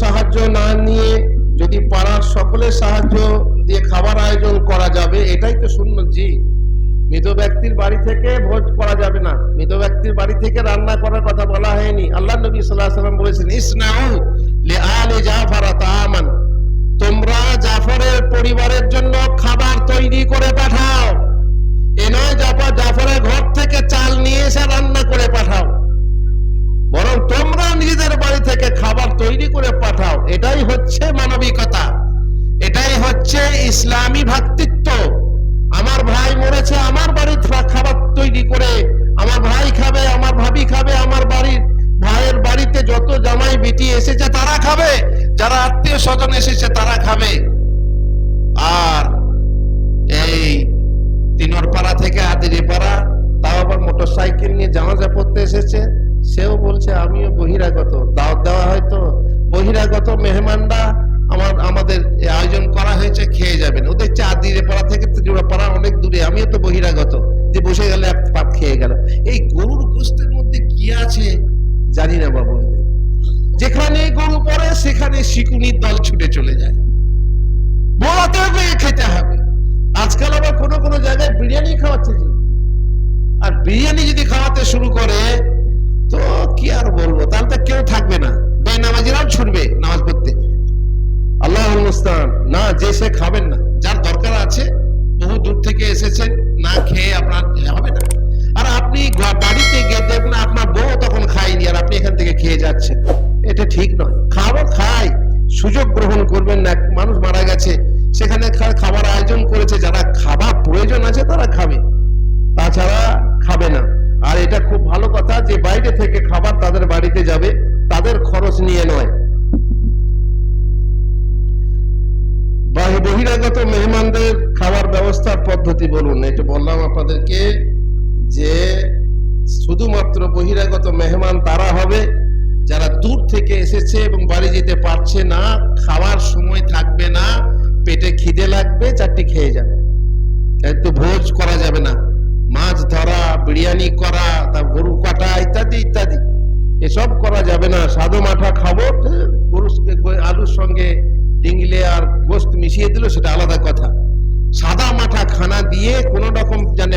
সাহায্য না নিয়ে যদি পাড়ার সকলের সাহায্য দিয়ে খাবার আয়োজন করা যাবে, এটাই তো শূন্য জি মৃত ব্যক্তির বাড়ি থেকে ভোজ করা যাবে না। মৃত ব্যক্তির বাড়ি থেকে রান্না করার কথা বলা হয়নি। আল্লাহ নবী সাল্লাল্লাহু সাল্লাম বলেছেন, ইসনাউ লি আলি জাফর তাআমান। তোমরা জাফরের পরিবারের জন্য খাবার তৈরি করে পাঠাও। এ নয় জাফরের ঘর থেকে চাল নিয়ে ইসলামী ভ্রাতৃত্ব আমার ভাই মরেছে, আমার বাড়ির খাবার তৈরি করে। আমার ভাই খাবে, আমার ভাবি খাবে, আমার বাড়ির ভাইয়ের বাড়িতে যত জামাই বেটি এসেছে তারা খাবে। যারা আত্মীয় স্বজন এসেছে তারা খাবে। আর এই তিনরপাড়া থেকে আদিরিপাড়া, তাও আবার মোটর সাইকেল নিয়ে জানাজা পড়তে এসেছে। সেও বলছে, আমিও বহিরাগত। দাওয়াত দেওয়া হয়তো বহিরাগত মেহমানরা হয়েছে, খেয়ে যাবেন। ও দেখছে আদিরিপাড়া থেকে পাড়া অনেক দূরে, আমিও তো বহিরাগত, যে বসে গেলে পাপ খেয়ে গেল। এই গরুর গোস্তের মধ্যে কি আছে, জানি না বাবু। যেখানে গরু পড়ে, সেখানে শিকুনির দল ছুটে চলে যায়। বলাতে হবে খেতে হবে। আজকাল আবার কোনো কোনো জায়গায় বিরিয়ানি খাওয়াচ্ছে আর বিরিয়ানি যদি খাওয়াতে শুরু করে যে খাবেন না। যার দরকার আছে, বহু দূর থেকে এসেছেন, না খেয়ে আপনার হবে না। আর আপনি বাড়িতে গিয়ে দেখবেন আপনার বউ তখন খায়নি আর আপনি এখান থেকে খেয়ে যাচ্ছেন। এটা ঠিক নয়। খাব খাই সুযোগ গ্রহণ করবেন না। মানুষ মারা গেছে, সেখানে খাবার আয়োজন করেছে, যারা খাবার প্রয়োজন আছে তারা বহিরাগত মেহমানদের খাবার ব্যবস্থার পদ্ধতি বলুন। এটা বললাম আপনাদেরকে যে শুধুমাত্র বহিরাগত মেহমান তারা হবে, যারা দূর থেকে এসেছে এবং বাড়ি যেতে পারছে না, খাওয়ার সময় থাকবে না, পেটে খিদে লাগবে, চারটি খেয়ে যাবে। তো ভোজ করা যাবে না। মাছ ধরা, বিরিয়ানি করা, তা গরু কাটা, ইত্যাদি ইত্যাদি। এসব করা যাবে না। সাদো মাঠা খাব গরু আলুর সঙ্গে ডিঙ্গলে আর গোস্ত মিশিয়ে দিল, সেটা আলাদা কথা। সাদা মাথা খানা দিয়ে কোনো রকম জানে